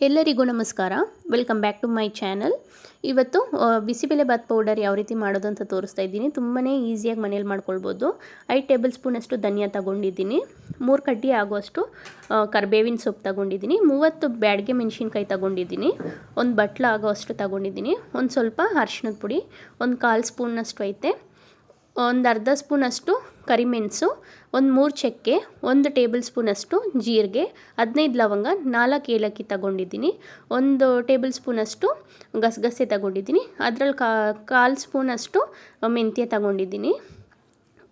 ಎಲ್ಲರಿಗೂ ನಮಸ್ಕಾರ. Welcome back to my channel ಇವತ್ತು ಬಿಸಿಬೇಳೆ ಬಾತ್ ಪೌಡರ್ ಯಾವ ರೀತಿ ಮಾಡೋದು ಅಂತ ತೋರಿಸ್ತಾ ಇದ್ದೀನಿ. ತುಂಬಾ ಈಸಿಯಾಗಿ ಮನೇಲಿ ಮಾಡ್ಕೊಳ್ಬೋದು. ಐದು ಟೇಬಲ್ ಸ್ಪೂನಷ್ಟು ಧನಿಯಾ ತಗೊಂಡಿದ್ದೀನಿ. ಮೂರು ಕಡ್ಡಿ ಆಗುವಷ್ಟು ಕರ್ಬೇವಿನ ಸೊಪ್ಪು ತಗೊಂಡಿದ್ದೀನಿ. ಮೂವತ್ತು ಬ್ಯಾಡ್ಗೆ ಮೆಣಸಿನ್ಕಾಯಿ ತಗೊಂಡಿದ್ದೀನಿ. ಒಂದು ಬಟ್ಲ ಆಗೋವಷ್ಟು ತಗೊಂಡಿದ್ದೀನಿ. ಒಂದು ಸ್ವಲ್ಪ ಅರ್ಶಿನದ ಪುಡಿ, ಒಂದು ಕಾಲು ಸ್ಪೂನ್ನಷ್ಟು ಐತೆ. ಒಂದು ಅರ್ಧ ಸ್ಪೂನಷ್ಟು ಕರಿಮೆಣಸು ಒಂದು ಮೂರು ಚಕ್ಕೆ, ಒಂದು ಟೇಬಲ್ ಸ್ಪೂನಷ್ಟು ಜೀರಿಗೆ, ಹದಿನೈದು ಲವಂಗ, ನಾಲ್ಕು ಏಲಕ್ಕಿ ತಗೊಂಡಿದ್ದೀನಿ. ಒಂದು ಟೇಬಲ್ ಸ್ಪೂನಷ್ಟು ಗಸಗಸೆ ತಗೊಂಡಿದ್ದೀನಿ. ಅದರಲ್ಲಿ ಕಾಲು ಸ್ಪೂನಷ್ಟು ಮೆಂತ್ಯ ತಗೊಂಡಿದ್ದೀನಿ.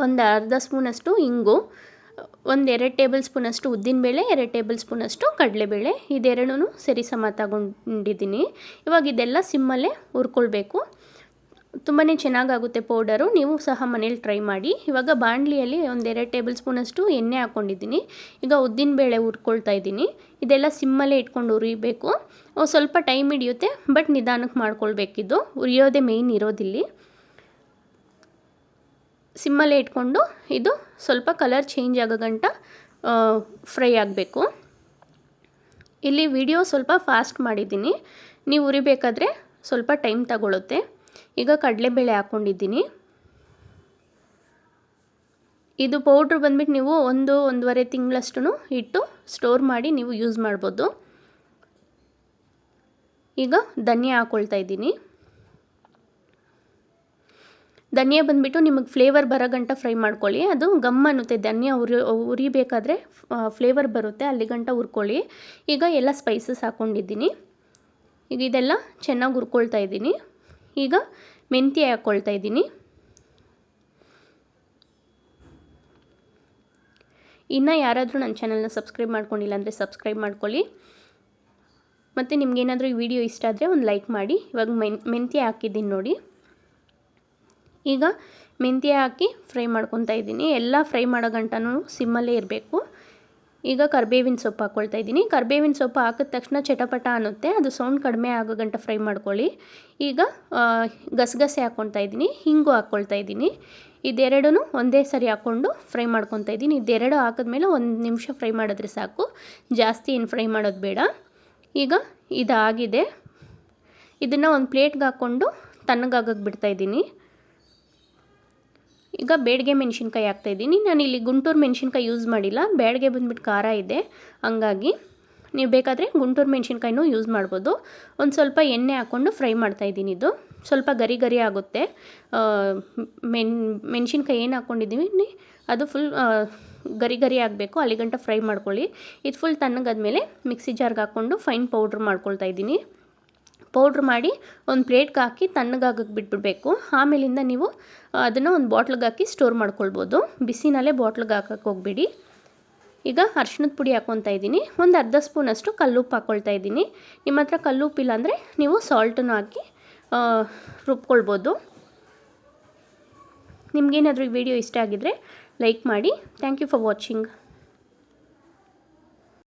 ಒಂದು ಅರ್ಧ ಸ್ಪೂನಷ್ಟು ಇಂಗು, ಒಂದು ಎರಡು ಟೇಬಲ್ ಸ್ಪೂನಷ್ಟು ಉದ್ದಿನಬೇಳೆ, ಎರಡು ಟೇಬಲ್ ಸ್ಪೂನಷ್ಟು ಕಡಲೆಬೇಳೆ ಇದೆರಡೂ ಸರಿ ಸಮ ತಗೊಂಡಿದ್ದೀನಿ. ಇವಾಗ ಇದೆಲ್ಲ ಸಿಮ್ಮಲ್ಲೇ ಹುರ್ಕೊಳ್ಬೇಕು. ತುಂಬಾ ಚೆನ್ನಾಗಾಗುತ್ತೆ ಪೌಡರು. ನೀವು ಸಹ ಮನೇಲಿ ಟ್ರೈ ಮಾಡಿ. ಇವಾಗ ಬಾಣಲಿಯಲ್ಲಿ ಒಂದೆರಡು ಟೇಬಲ್ ಸ್ಪೂನಷ್ಟು ಎಣ್ಣೆ ಹಾಕ್ಕೊಂಡಿದ್ದೀನಿ ಈಗ ಉದ್ದಿನಬೇಳೆ ಹುರ್ಕೊಳ್ತಾ ಇದ್ದೀನಿ. ಇದೆಲ್ಲ ಸಿಮ್ಮಲ್ಲೇ ಇಟ್ಕೊಂಡು ಉರಿಬೇಕು ಸ್ವಲ್ಪ ಟೈಮ್ ಹಿಡಿಯುತ್ತೆ, ಬಟ್ ನಿಧಾನಕ್ಕೆ ಮಾಡ್ಕೊಳ್ಬೇಕಿದ್ದು ಉರಿಯೋದೇ ಮೇಯ್ನ್ ಇರೋದಿಲ್ಲಿ. ಸಿಮ್ಮಲ್ಲೇ ಇಟ್ಕೊಂಡು ಇದು ಸ್ವಲ್ಪ ಕಲರ್ ಚೇಂಜ್ ಆಗೋ ಗಂಟ ಫ್ರೈ ಆಗಬೇಕು. ಇಲ್ಲಿ ವಿಡಿಯೋ ಸ್ವಲ್ಪ ಫಾಸ್ಟ್ ಮಾಡಿದ್ದೀನಿ. ನೀವು ಉರಿಬೇಕಾದ್ರೆ ಸ್ವಲ್ಪ ಟೈಮ್ ತಗೊಳುತ್ತೆ. ಈಗ ಕಡಲೆಬೇಳೆ ಹಾಕ್ಕೊಂಡಿದ್ದೀನಿ ಇದು ಪೌಡ್ರ್ ಬಂದ್ಬಿಟ್ಟು ನೀವು ಒಂದು ಒಂದೂವರೆ ತಿಂಗಳಷ್ಟು ಇಟ್ಟು ಸ್ಟೋರ್ ಮಾಡಿ ನೀವು ಯೂಸ್ ಮಾಡ್ಬೋದು. ಈಗ ಧನಿಯಾ ಹಾಕ್ಕೊಳ್ತಾ ಇದ್ದೀನಿ. ಧನಿಯಾ ಬಂದುಬಿಟ್ಟು ನಿಮಗೆ ಫ್ಲೇವರ್ ಬರೋ ಗಂಟ ಫ್ರೈ ಮಾಡ್ಕೊಳ್ಳಿ. ಅದು ಗಮ್ ಅನ್ನುತ್ತೆ. ಧನಿಯಾ ಉರಿ, ಉರಿಬೇಕಾದ್ರೆ ಫ್ಲೇವರ್ ಬರುತ್ತೆ. ಅಲ್ಲಿ ಗಂಟ ಹುರ್ಕೊಳ್ಳಿ. ಈಗ ಎಲ್ಲ ಸ್ಪೈಸಸ್ ಹಾಕ್ಕೊಂಡಿದ್ದೀನಿ ಈಗ ಇದೆಲ್ಲ ಚೆನ್ನಾಗಿ ಹುರ್ಕೊಳ್ತಾ ಇದ್ದೀನಿ. ಈಗ ಮೆಂತ್ಯ ಹಾಕ್ಕೊಳ್ತಾ ಇದ್ದೀನಿ. ಇನ್ನು ಯಾರಾದರೂ ನನ್ನ ಚಾನಲ್ನ ಸಬ್ಸ್ಕ್ರೈಬ್ ಮಾಡ್ಕೊಂಡಿಲ್ಲ ಅಂದರೆ ಸಬ್ಸ್ಕ್ರೈಬ್ ಮಾಡ್ಕೊಳ್ಳಿ. ಮತ್ತು ನಿಮಗೇನಾದರೂ ಈ ವಿಡಿಯೋ ಇಷ್ಟ ಆದರೆ ಒಂದು ಲೈಕ್ ಮಾಡಿ. ಇವಾಗ ಮೆನ್ ಮೆಂತ್ಯ ಹಾಕಿದ್ದೀನಿ ನೋಡಿ. ಈಗ ಮೆಂತ್ಯ ಹಾಕಿ ಫ್ರೈ ಮಾಡ್ಕೊತಾ ಇದ್ದೀನಿ. ಎಲ್ಲ ಫ್ರೈ ಮಾಡೋ ಗಂಟನೂ ಸಿಮ್ಮಲ್ಲೇ ಇರಬೇಕು. ಈಗ ಕರ್ಬೇವಿನ ಸೊಪ್ಪು ಹಾಕ್ಕೊಳ್ತಾ ಇದ್ದೀನಿ. ಕರ್ಬೇವಿನ ಸೊಪ್ಪು ಹಾಕಿದ ತಕ್ಷಣ ಚಟಪಟ ಅನ್ನುತ್ತೆ. ಅದು ಸೌಂಡ್ ಕಡಿಮೆ ಆಗೋ ಗಂಟ ಫ್ರೈ ಮಾಡ್ಕೊಳ್ಳಿ. ಈಗ ಗಸಗಸೆ ಹಾಕ್ಕೊಳ್ತಾ ಇದ್ದೀನಿ. ಹಿಂಗು ಹಾಕ್ಕೊಳ್ತಾ ಇದ್ದೀನಿ. ಇದೆರಡೂ ಒಂದೇ ಸರಿ ಹಾಕ್ಕೊಂಡು ಫ್ರೈ ಮಾಡ್ಕೊತಾ ಇದ್ದೀನಿ. ಇದೆರಡು ಹಾಕಿದ್ಮೇಲೆ ಒಂದು ನಿಮಿಷ ಫ್ರೈ ಮಾಡಿದ್ರೆ ಸಾಕು. ಜಾಸ್ತಿ ಏನು ಫ್ರೈ ಮಾಡೋದು ಬೇಡ. ಈಗ ಇದಾಗಿದೆ. ಇದನ್ನು ಒಂದು ಪ್ಲೇಟ್ಗೆ ಹಾಕ್ಕೊಂಡು ತಣ್ಣಗಾಗಕ್ಕೆ ಬಿಡ್ತಾಯಿದ್ದೀನಿ ಈಗ ಬೇಡಿಗೆ ಮೆಣಸಿನ್ಕಾಯಿ ನಾನು ಇಲ್ಲಿ ಗುಂಟೂರು ಮೆಣಸಿನ್ಕಾಯಿ ಯೂಸ್ ಮಾಡಿಲ್ಲ. ಬೇಡಿಗೆ ಬಂದ್ಬಿಟ್ಟು ಖಾರ ಇದೆ. ಹಂಗಾಗಿ ನೀವು ಬೇಕಾದರೆ ಗುಂಟೂರು ಮೆಣಸಿನ್ಕಾಯಿನೂ ಯೂಸ್ ಮಾಡ್ಬೋದು. ಒಂದು ಸ್ವಲ್ಪ ಎಣ್ಣೆ ಹಾಕ್ಕೊಂಡು ಫ್ರೈ ಮಾಡ್ತಾಯಿದ್ದೀನಿ ಇದು. ಸ್ವಲ್ಪ ಗರಿ ಗರಿ ಆಗುತ್ತೆ. ಮೆನ್ ಮೆಣಸಿನ್ಕಾಯಿ ಏನು ಹಾಕ್ಕೊಂಡಿದ್ದೀವಿ ಅದು ಫುಲ್ ಗರಿ ಗರಿ ಆಗಬೇಕು. ಅಲ್ಲಿಗಂಟ ಫ್ರೈ ಮಾಡ್ಕೊಳ್ಳಿ. ಇದು ಫುಲ್ ತಣ್ಣಗಾದ್ಮೇಲೆ ಮಿಕ್ಸಿ ಜಾರ್ಗೆ ಹಾಕ್ಕೊಂಡು ಫೈನ್ ಪೌಡ್ರ್ ಮಾಡ್ಕೊಳ್ತಾ ಇದ್ದೀನಿ. ಪೌಡ್ರ್ ಮಾಡಿ ಒಂದು ಪ್ಲೇಟ್ಗೆ ಹಾಕಿ ತಣ್ಣಗಾಗಕ್ಕೆ ಬಿಟ್ಬಿಡಬೇಕು. ಆಮೇಲಿಂದ ನೀವು ಅದನ್ನು ಒಂದು ಬಾಟ್ಲಿಗೆ ಹಾಕಿ ಸ್ಟೋರ್ ಮಾಡ್ಕೊಳ್ಬೋದು. ಬಿಸಿನಲ್ಲೇ ಬಾಟ್ಲಿಗೆ ಹಾಕಕ್ಕೆ ಹೋಗ್ಬೇಡಿ. ಈಗ ಅರ್ಶಿಣದ ಪುಡಿ ಹಾಕ್ಕೊತಾ ಇದ್ದೀನಿ. ಒಂದು ಅರ್ಧ ಸ್ಪೂನಷ್ಟು ಕಲ್ಲುಪ್ಪು ಹಾಕ್ಕೊಳ್ತಾ ಇದ್ದೀನಿ. ನಿಮ್ಮ ಹತ್ರ ಕಲ್ಲುಪ್ಪಿಲ್ಲ ಅಂದರೆ ನೀವು ಸಾಲ್ಟನ್ನು ಹಾಕಿ ರುಬ್ಕೊಳ್ಬೋದು. ನಿಮಗೇನಾದರೂ ಈ ವಿಡಿಯೋ ಇಷ್ಟ ಆಗಿದ್ದರೆ ಲೈಕ್ ಮಾಡಿ. Thank you for watching